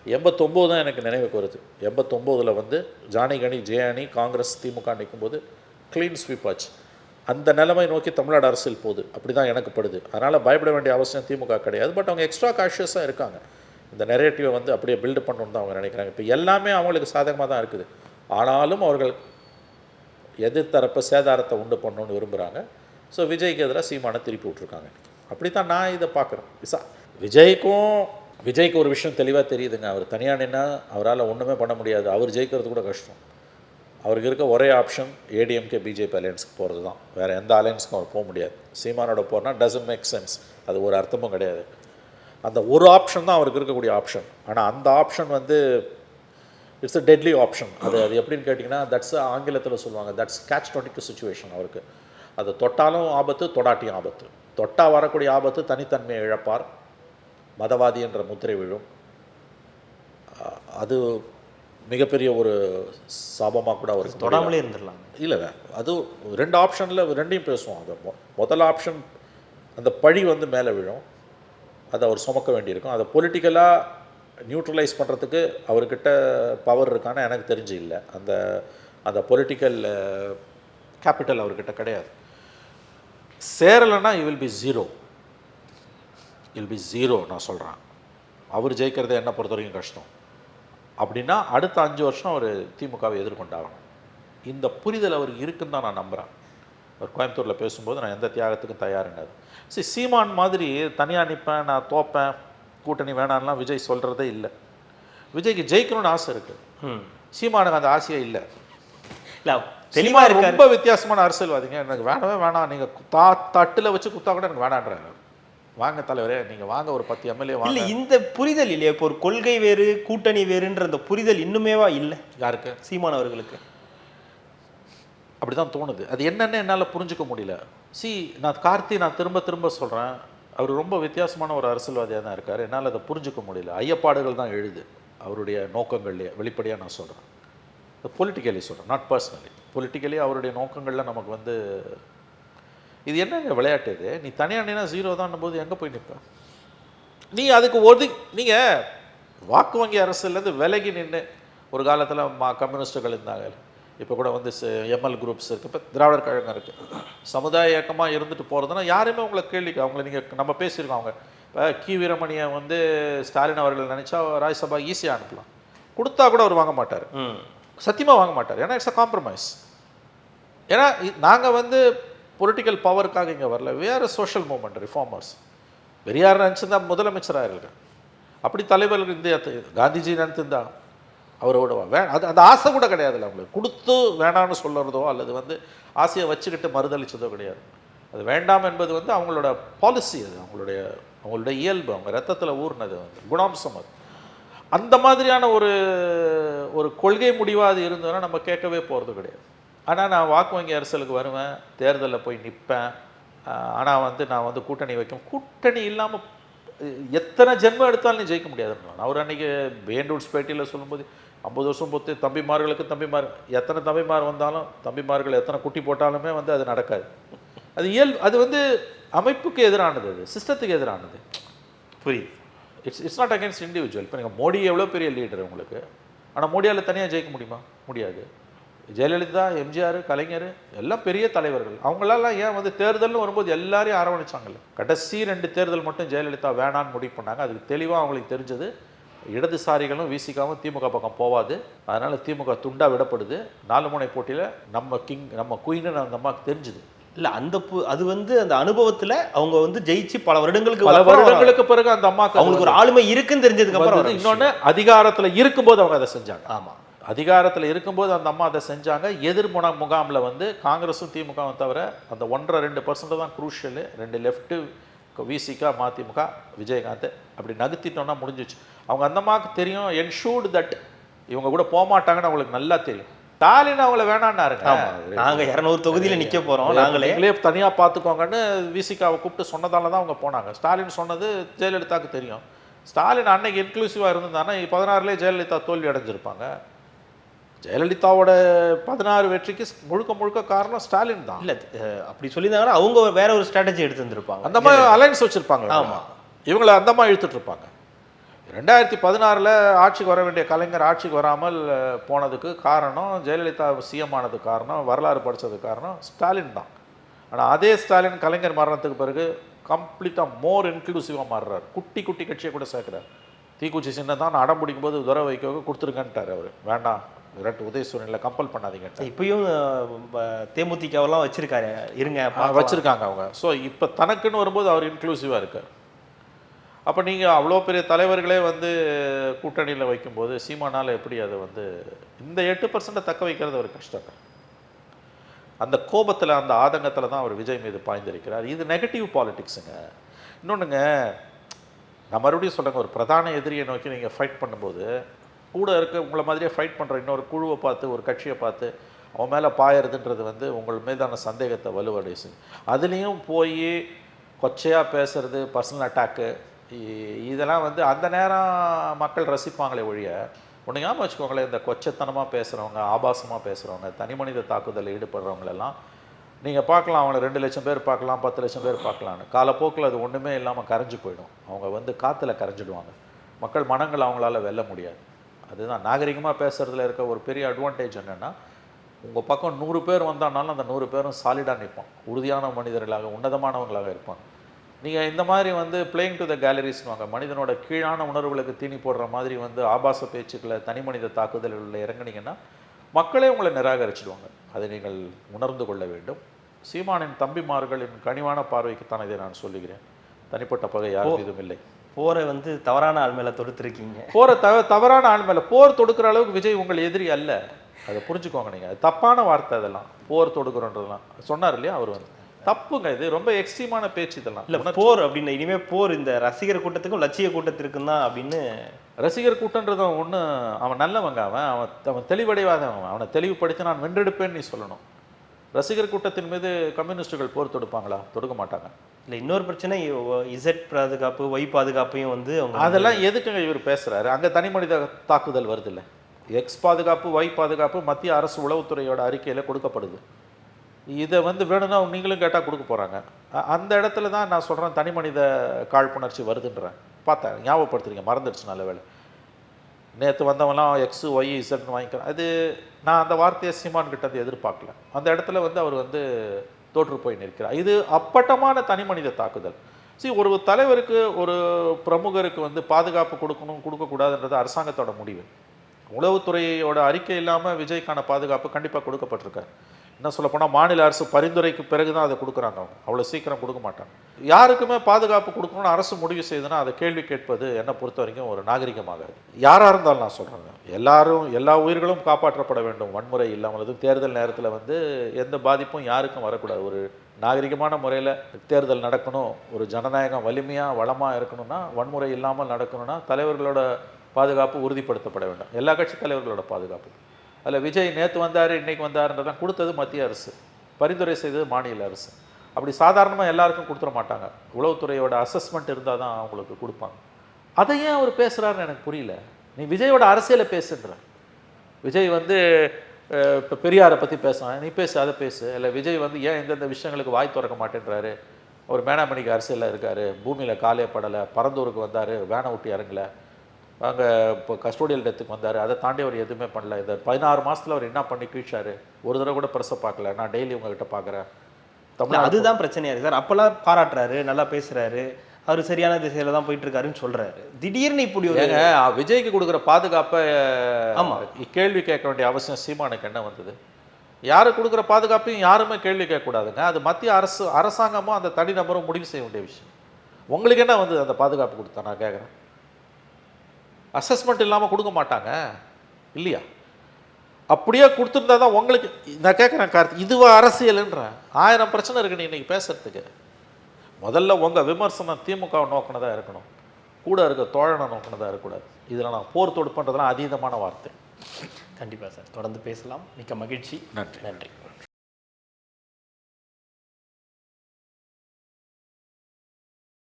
எண்பத்தொம்போது தான் எனக்கு நினைவுக்கு வருது. எண்பத்தொம்போதில் வந்து ஜானி கணி ஜெயானி காங்கிரஸ் திமுக நிற்கும்போது க்ளீன் ஸ்வீப் ஆச்சு. அந்த நிலைமை நோக்கி தமிழ்நாடு அரசியல் போகுது. அப்படி தான் எனக்கு படுது. அதனால் பயப்பட வேண்டிய அவசியம் திமுக கிடையாது. பட் அவங்க எக்ஸ்ட்ரா காஷியஸாக இருக்காங்க. இந்த நெரேட்டிவை வந்து அப்படியே பில்டு பண்ணணும்னு தான் அவங்க நினைக்கிறாங்க. இப்போ எல்லாமே அவங்களுக்கு சாதகமாக தான் இருக்குது. ஆனாலும் அவர்கள் எதிர்த்தரப்பு சேதாரத்தை உண்டு பண்ணணும்னு விரும்புகிறாங்க ஸோ விஜய்க்கு எதிராக சீமானை திருப்பி விட்ருக்காங்க அப்படி தான் நான் இதை பார்க்குறேன். விசா விஜய்க்கும் விஜய்க்கு ஒரு விஷயம் தெளிவாக தெரியுதுங்க. அவர் தனியாக நின்னா அவரால் ஒன்றுமே பண்ண முடியாது. அவர் ஜெயிக்கிறது கூட கஷ்டம். அவருக்கு இருக்க ஒரே ஆப்ஷன் ஏடிஎம்கே பிஜேபி அலையன்ஸுக்கு போகிறது தான் வேறு எந்த அலையன்ஸுக்கும் அவர் போக முடியாது. சீமானோட போனால் டசன்ட் மேக் சென்ஸ் அது ஒரு அர்த்தமும் கிடையாது. அந்த ஒரு ஆப்ஷன் தான் அவருக்கு இருக்கக்கூடிய ஆப்ஷன் ஆனால் அந்த ஆப்ஷன் வந்து இட்ஸ் அ டெட்லி ஆப்ஷன் அது அது எப்படின்னு கேட்டிங்கன்னா தட்ஸ் ஆங்கிலத்தில் சொல்லுவாங்க. That's catch twenty two situation அவருக்கு. அது தொட்டாலும் ஆபத்து தொடாட்டியும் ஆபத்து. தொட்டா வரக்கூடிய ஆபத்து தனித்தன்மையை இழப்பார். மதவாதி என்ற முத்திரை விழும். அது மிகப்பெரிய ஒரு சாபமாக கூட முடியலாம். தொடாமலே இருந்துடலாம். இல்லை அது ரெண்டு ஆப்ஷனில் ரெண்டையும் பேசுவோம். அது முதல் ஆப்ஷன் அந்த பழி வந்து மேலே விழும். அதை அவர் சுமக்க வேண்டியிருக்கும். அதை பொலிட்டிக்கலாக நியூட்ரலைஸ் பண்ணுறதுக்கு அவர்கிட்ட பவர் இருக்கான்னு எனக்கு தெரிஞ்சு இல்லை. அந்த அந்த பொலிட்டிக்கல் கேபிட்டல் அவர்கிட்ட கிடையாது. சேரலைன்னா you will be zero will be zero நான் சொல்கிறேன் அவர் ஜெயிக்கிறது என்ன பொறுத்த வரைக்கும் கஷ்டம். அப்படின்னா அடுத்த அஞ்சு வருஷம் அவர் திமுகவை எதிர்கொண்டாகணும். இந்த புரிதல் அவருக்கு இருக்குன்னு தான் நான் நம்புகிறேன் அவர் கோயம்புத்தூரில் பேசும்போது நான் எந்த தியாகத்துக்கும் தயாருன்னாரு சரி சீமான் மாதிரி தனியாக நிற்பேன் நான் தோப்பேன் கூட்டணி வேணான்லாம் விஜய் சொல்கிறதே இல்லை. விஜய்க்கு ஜெயிக்கணும்னு ஆசை இருக்குது சீமானுக்கு அந்த ஆசையே இல்லை. இல்லை தெளிவாக சீமான் இருக்காரு. ரொம்ப வித்தியாசமான அரசியல்வாதிங்க. எனக்கு வேணவே வேணாம். நீங்கள் தா தட்டில் வச்சு குத்தா கூட எனக்கு வேணான்றாரு. வாங்க தலைவரே நீங்கள் வாங்க ஒரு பத்து எம்எல்ஏ வாங்க. இந்த புரிதல் இல்லையா? இப்போ ஒரு கொள்கை வேறு கூட்டணி வேறுன்ற அந்த புரிதல் இன்னுமேவா இல்லை? யாருக்கு? சீமான் அவர்களுக்கு. அப்படி தான் தோணுது. அது என்னன்னு என்னால் புரிஞ்சுக்க முடியல. சி நான் கார்த்தி நான் திரும்ப திரும்ப சொல்கிறேன் அவர் ரொம்ப வித்தியாசமான ஒரு அரசியல்வாதியாக தான் இருக்கார். என்னால் அதை புரிஞ்சுக்க முடியல. ஐயப்பாடுகள் தான் எழுது. அவருடைய நோக்கங்கள்லேயே வெளிப்படையாக நான் சொல்கிறேன் பொலிட்டிக்கலி சொல்கிறேன் நாட் பர்சனலி பொலிட்டிக்கலி அவருடைய நோக்கங்களில் நமக்கு வந்து இது என்னங்க விளையாட்டு இது? நீ தனியாக ஜீரோ தான் போது எங்கே போய் நிற்ப நீ அதுக்கு ஒது நீங்கள் வாக்கு வங்கி அரசுலேருந்து விலகி நின்று ஒரு காலத்தில் மா கம்யூனிஸ்ட்டுகள் இருந்தாங்க. இப்போ கூட வந்து எம்எல் குரூப்ஸ் இருக்குது இப்போ திராவிடர் கழகம் இருக்குது சமுதாய இயக்கமாக இருந்துட்டு போகிறதுனா யாருமே உங்களை கேள்விக்கு அவங்கள நீங்கள் நம்ம பேசியிருக்கோம் அவங்க. இப்போ கி. வீரமணியை வந்து ஸ்டாலின் அவர்கள் நினச்சா ராஜ்யசபா ஈஸியாக அனுப்பலாம். கொடுத்தா கூட அவர் வாங்க மாட்டார். சத்தியமாக வாங்க மாட்டார். ஏன்னா இட்ஸ் அ காம்ப்ரமைஸ் ஏன்னா நாங்கள் வந்து பொலிட்டிக்கல் பவருக்காக இங்கே வரல. வேறு சோஷியல் மூமெண்ட் ரிஃபார்மர்ஸ் பெரியார் நினச்சிருந்தா முதலமைச்சராக இருக்கேன் அப்படி தலைவர்கள் இந்தியா காந்திஜி நினைத்திருந்தா அவரோட வே அது அந்த ஆசை கூட கிடையாதுல்ல அவங்களுக்கு. கொடுத்து வேணான்னு சொல்லுறதோ அல்லது வந்து ஆசையை வச்சுக்கிட்டு மறுதளிச்சதோ கிடையாது. அது வேண்டாம் என்பது வந்து அவங்களோட பாலிசி அது. அவங்களுடைய அவங்களுடைய இயல்பு. அவங்க ரத்தத்தில் ஊர்னது வந்து. குணாம்சம் அது. அந்த மாதிரியான ஒரு ஒரு கொள்கை முடிவாக அது இருந்ததுன்னா நம்ம கேட்கவே போகிறது கிடையாது. ஆனால் நான் வாக்கு வங்கி அரசலுக்கு வருவேன் தேர்தலில் போய் நிற்பேன் ஆனால் வந்து நான் வந்து கூட்டணி வைக்கும். கூட்டணி இல்லாமல் எத்தனை ஜென்மம் எடுத்தாலும் நீ ஜெயிக்க முடியாதுன்னு அவர் அன்றைக்கி வேண்டூர்ஸ் பேட்டியில் சொல்லும்போது ஐம்பது வருஷம் பொறுத்து தம்பிமார்களுக்கு தம்பிமார் எத்தனை தம்பிமார் வந்தாலும் தம்பிமார்கள் எத்தனை குட்டி போட்டாலுமே வந்து அது நடக்காது. அது இயல் அது வந்து அமைப்புக்கு எதிரானது அது சிஸ்டத்துக்கு எதிரானது. புரியுது. It's it's not against individual இப்போ நீங்கள் மோடி எவ்வளோ பெரிய லீடர் உங்களுக்கு? ஆனால் மோடியால் தனியாக ஜெயிக்க முடியுமா? முடியாது. ஜெயலலிதா எம்ஜிஆர் கலைஞர் எல்லாம் பெரிய தலைவர்கள். அவங்களெல்லாம் ஏன் வந்து தேர்தல்னு வரும்போது எல்லாரையும் அரவணைச்சாங்கல்ல? கடைசி ரெண்டு தேர்தல் மட்டும் ஜெயலலிதா வேணான்னு முடிவு பண்ணாங்க. அதுக்கு தெளிவாக அவங்களுக்கு தெரிஞ்சது. இடதுசாரிகளும் வீசிக்காவும் திமுக பக்கம் போவாது. அதனால் திமுக துண்டாக விடப்படுது. நாலு முனை போட்டியில் நம்ம கிங் நம்ம குயின்னு அந்த அம்மாவுக்கு தெரிஞ்சுது. இல்ல அந்த பு- அது வந்து அந்த அனுபவத்துல அவங்க வந்து ஜெயிச்சு பல வருடங்களுக்கு பல வருடங்களுக்கு பிறகு அந்த அம்மாவுக்கு அது அவங்களுக்கு ஒரு ஆளுமை இருக்குன்னு தெரிஞ்சதுக்கு அப்புறம் இன்னொன்னு அதிகாரத்துல இருக்கும்போது அவங்க அதை செஞ்சாங்க. ஆமா. அதிகாரத்துல இருக்கும்போது அந்த அம்மா அதை செஞ்சாங்க. எதிர்முன முகாம்ல வந்து காங்கிரஸும் திமுகவும் தவிர அந்த ஒன்றரை ரெண்டு பர்சன்ட் தான் குரூஷியல் ரெண்டு லெஃப்ட்டு விசிகா மதிமுக விஜயகாந்த் அப்படி நகர்த்திட்டோம்னா முடிஞ்சிச்சு. அவங்க அந்த அம்மாவுக்கு தெரியும் என்ஷூர்டு தட் இவங்க கூட போக மாட்டாங்கன்னு அவங்களுக்கு நல்லா தெரியும். ஸ்டாலின் அவங்கள வேணான்னாருங்க. ஆமா நாங்க இருநூறு தொகுதியில நிக்க போறோம். நாங்களே நீங்களே தனியா பார்த்துக்கோங்கன்னு விசிகாவை கூப்பிட்டு சொன்னதால தான் அவங்க போனாங்க. ஸ்டாலின் சொன்னது ஜெயலலிதாவுக்கு தெரியும். ஸ்டாலின் அன்னைக்கு இன்க்ளூசிவாக இருந்திருந்தானா பதினாறுலேயே ஜெயலலிதா தோல்வி அடைஞ்சிருப்பாங்க. ஜெயலலிதாவோட பதினாறு வெற்றிக்கு முழுக்க முழுக்க காரணம் ஸ்டாலின் தான். இல்ல அப்படி சொல்லியிருந்தாங்கன்னா அவங்க வேற ஒரு ஸ்ட்ராட்டஜி எடுத்து வந்திருப்பாங்க அந்த மாதிரி அலைன்ஸ் வச்சிருப்பாங்க. ஆமா. இவங்கள அந்த மாதிரி இழுத்துட்டு இருப்பாங்க. ரெண்டாயிரத்தி பதினாறில் ஆட்சிக்கு வர வேண்டிய கலைஞர் ஆட்சிக்கு வராமல் போனதுக்கு காரணம் ஜெயலலிதா சிஎம் ஆனதுக்கு காரணம் வரலாறு படிச்சதுக்கு காரணம் ஸ்டாலின் தான். ஆனால் அதே ஸ்டாலின் கலைஞர் மரணத்துக்கு பிறகு கம்ப்ளீட்டாக மோர் இன்க்ளூசிவாக மாறுறாரு. குட்டி குட்டி கட்சியை கூட சேர்க்குறாரு. தீக்குச்சி சின்ன தான் அடம் பிடிக்கும் போது துரை வைக்க கொடுத்துருங்கன்ட்டார் அவர். வேண்டாம் விராட் உதயசூரியனில் கம்பல் பண்ணாதீங்கன்ட்டார். இப்பயும் தேமுதிகவெல்லாம் வச்சிருக்காரு. இருங்க. வச்சிருக்காங்க அவங்க. ஸோ இப்போ தனக்குன்னு வரும்போது அவர் இன்க்ளூசிவாக இருக்கார். அப்போ நீங்கள் அவ்வளோ பெரிய தலைவர்களே வந்து கூட்டணியில் வைக்கும்போது சீமானால் எப்படி அதை வந்து இந்த எட்டு பர்சண்ட்டை தக்க வைக்கிறது ஒரு கஷ்டம். அந்த கோபத்தில் அந்த ஆதங்கத்தில் தான் அவர் விஜய் மீது பாய்ந்திருக்கிறார். இது நெகட்டிவ் பாலிட்டிக்ஸுங்க இன்னொன்றுங்க நான் மறுபடியும் சொல்லுங்க ஒரு பிரதான எதிரியை நோக்கி நீங்கள் ஃபைட் பண்ணும்போது கூட இருக்க உங்களை மாதிரியே ஃபைட் பண்ணுற இன்னொரு குழுவை பார்த்து ஒரு கட்சியை பார்த்து அவன் மேலே பாயறதுன்றது வந்து உங்கள் மீதான சந்தேகத்தை வலுவடை அதுலேயும் போய் கொச்சையாக பேசுறது பர்சனல் அட்டாக்கு இதெல்லாம் வந்து அந்த நேரம் மக்கள் ரசிப்பாங்களே ஒழிய ஒன்று ஞாபகம் வச்சுக்கோங்களேன் இந்த கொச்சத்தனமாக பேசுகிறவங்க ஆபாசமாக பேசுகிறவங்க தனி மனித தாக்குதலில் ஈடுபடுறவங்களெல்லாம் நீங்கள் பார்க்கலாம் அவனை ரெண்டு லட்சம் பேர் பார்க்கலாம் பத்து லட்சம் பேர் பார்க்கலான்னு காலப்போக்கில் அது ஒன்றுமே இல்லாமல் கரைஞ்சு போயிடும். அவங்க வந்து காற்றுல கரைஞ்சிடுவாங்க. மக்கள் மனங்கள் அவங்களால வெல்ல முடியாது. அதுதான் நாகரிகமாக பேசுகிறதுல இருக்க ஒரு பெரிய அட்வான்டேஜ் என்னென்னா உங்கள் பக்கம் நூறு பேர் வந்தானாலும் அந்த நூறு பேரும் சாலிடாக நிற்பான் உறுதியான மனிதர்களாக உன்னதமானவங்களாக இருப்பாங்க. நீங்கள் இந்த மாதிரி வந்து பிளேயிங் டு த கேலரிஸ்னுவாங்க மனிதனோட கீழான உணர்வுகளுக்கு தீனி போடுற மாதிரி வந்து ஆபாச பேச்சுக்களை தனி மனித தாக்குதல்களில் இறங்குனீங்கன்னா மக்களே உங்களை நிராகரிச்சிடுவாங்க. அதை நீங்கள் உணர்ந்து கொள்ள வேண்டும். சீமானின் தம்பிமார்களின் கனிவான பார்வைக்குத்தான் இதை நான் சொல்லுகிறேன். தனிப்பட்ட பகை யாரும் இதுவும் இல்லை. போரை வந்து தவறான ஆள் மேல தொடுத்திருக்கீங்க. போரை தவ தவறான ஆள் மேலே போர் தொடுக்கிற அளவுக்கு விஜய் உங்கள் எதிரி அல்ல. அதை புரிஞ்சுக்கோங்க நீங்கள் அது தப்பான வார்த்தை அதெல்லாம். போர் தொடுக்கிறோன்றதெல்லாம். சொன்னார் இல்லையா அவர் வந்து? தப்புங்க இது ரொம்ப எக்ஸ்ட்ரீமான பேச்சு இதெல்லாம். இல்ல போர் அப்படின்னு இனிமே போர் இந்த ரசிகர் கூட்டத்துக்கும் லட்சிய கூட்டத்திற்கும் தான் அப்படின்னு. ரசிகர் கூட்டன்றது ஒன்று அவன் நல்லவங்க அவன் அவன் அவன் தெளிவடைவாதவன் அவன் அவனை தெளிவுபடுத்தி நான் வென்றெடுப்பேன்னு நீ சொல்லணும். ரசிகர் கூட்டத்தின் மீது கம்யூனிஸ்டுகள் போர் தொடுப்பாங்களா? தொடுக்க மாட்டாங்க. இல்ல இன்னொரு பிரச்சனை இசட் பாதுகாப்பு ஒய் பாதுகாப்பையும் வந்து அவங்க அதெல்லாம் எதுக்குங்க இவர் பேசுறாரு? அங்க தனி மனித தாக்குதல் வருது இல்ல எக்ஸ் பாதுகாப்பு ஒய் பாதுகாப்பு மத்திய அரசு உளவுத்துறையோட அறிக்கையில கொடுக்கப்படுது. இதை வந்து வேணும்னா நீங்களும் கேட்டால் கொடுக்க போகிறாங்க அந்த இடத்துல தான் நான் சொல்கிறேன் தனி மனித காழ்ப்புணர்ச்சி வருதுன்றேன். பார்த்தேன் ஞாபகப்படுத்துறீங்க மறந்துடுச்சு நல்ல வேலை நேற்று வந்தவன்லாம் எக்ஸு ஒய் இசட்னு வாங்கிக்கிறேன். அது நான் அந்த வார்த்தையை சீமான்கிட்ட வந்து எதிர்பார்க்கல. அந்த இடத்துல வந்து அவர் வந்து தோற்று போய் நிற்கிறார். இது அப்பட்டமான தனி மனித தாக்குதல். See ஒரு தலைவருக்கு ஒரு பிரமுகருக்கு வந்து பாதுகாப்பு கொடுக்கணும் கொடுக்கக்கூடாதுன்றது அரசாங்கத்தோட முடிவு. உளவுத்துறையோட அறிக்கை இல்லாமல் விஜய்க்கான பாதுகாப்பு கண்டிப்பாக கொடுக்கப்பட்டிருக்காரு. என்ன சொல்லப்போனால் மாநில அரசு பரிந்துரைக்கு பிறகு தான் அதை கொடுக்குறாங்க அவங்க. அவ்வளோ சீக்கிரம் கொடுக்க மாட்டாங்க. யாருக்குமே பாதுகாப்பு கொடுக்கணும்னு அரசு முடிவு செய்யுதுன்னா அதை கேள்வி கேட்பது என்னை பொறுத்த வரைக்கும் ஒரு நாகரிகமாகாது. யாராக இருந்தாலும் நான் சொல்கிறேங்க எல்லாரும் எல்லா உயிர்களும் காப்பாற்றப்பட வேண்டும். வன்முறை இல்லாமல். தேர்தல் நேரத்தில் வந்து எந்த பாதிப்பும் யாருக்கும் வரக்கூடாது. ஒரு நாகரிகமான முறையில் தேர்தல் நடக்கணும். ஒரு ஜனநாயகம் வலிமையாக வளமாக இருக்கணும்னா வன்முறை இல்லாமல் நடக்கணும்னா தலைவர்களோட பாதுகாப்பு உறுதிப்படுத்தப்பட வேண்டும். எல்லா கட்சி தலைவர்களோட பாதுகாப்பு. அதில் விஜய் நேற்று வந்தார் இன்றைக்கு வந்தாருன்றதான் கொடுத்தது மத்திய அரசு. பரிந்துரை செய்தது மாநில அரசு. அப்படி சாதாரணமாக எல்லாருக்கும் கொடுத்துட மாட்டாங்க. உளவுத்துறையோட அசஸ்மெண்ட் இருந்தால் தான் அவங்களுக்கு கொடுப்பாங்க. அதை ஏன் அவர் பேசுகிறாருன்னு எனக்கு புரியல. நீ விஜயோட அரசியலை பேசுன்ற. விஜய் வந்து இப்போ பெரியாரை பற்றி பேசுவான் நீ பேசு அதை பேசு. இல்லை விஜய் வந்து ஏன் இந்தந்த விஷயங்களுக்கு வாய் திறக்க மாட்டேன்றாரு? அவர் மேனாமணிக்கு அரசியலில் இருக்கார். பூமியில் காலே படலை. பரந்தூருக்கு வந்தார். வேனை விட்டு இறங்கலை. அங்கே இப்போ கஸ்டோடியல் டெத்துக்கு வந்தார். அதை தாண்டி அவர் எதுவுமே பண்ணல. இந்த பதினாறு மாசத்துல அவர் என்ன பண்ணி கீழ்ச்சாரு? ஒரு தடவை கூட பிரசை பார்க்கல. நான் டெய்லி உங்ககிட்ட பார்க்குறேன். தமிழ்நாடு அதுதான் பிரச்சனையா இருக்கு சார். அப்பெல்லாம் பாராட்டுறாரு நல்லா பேசுறாரு. அவர் சரியான திசையில தான் போயிட்டு இருக்காருன்னு சொல்றாரு. திடீர்னு இப்படி ஒரு விஜய்க்கு கொடுக்குற பாதுகாப்பை ஆமா. கேள்வி கேட்க வேண்டிய அவசியம் சீமானுக்கு என்ன வந்தது? யாரு கொடுக்குற பாதுகாப்பையும் யாருமே கேள்வி கேட்கக்கூடாதுங்க. அது மத்திய அரசு அரசாங்கமும் அந்த தனிநபரும் முடிவு செய்ய வேண்டிய விஷயம். உங்களுக்கு என்ன வந்தது அந்த பாதுகாப்பு கொடுத்தா? நான் கேட்குறேன். அசஸ்மெண்ட் இல்லாமல் கொடுக்க மாட்டாங்க. இல்லையா? அப்படியே கொடுத்துருந்தா தான் உங்களுக்கு நான் கேட்குறேன் கார்த்தி இதுவா அரசியல்ன்றேன். ஆயிரம் பிரச்சனை இருக்கு நீ இன்னைக்கு பேசுறதுக்கு. முதல்ல உங்கள் விமர்சனம் திமுகவை நோக்கினதா இருக்கணும். கூட இருக்க தோழனை நோக்கினதா இருக்கக்கூடாது. இதில் நான் போர் தொடுப்புன்றதுலாம் அதீதமான வார்த்தை. கண்டிப்பா சார். தொடர்ந்து பேசலாம். மிக்க மகிழ்ச்சி. நன்றி. நன்றி.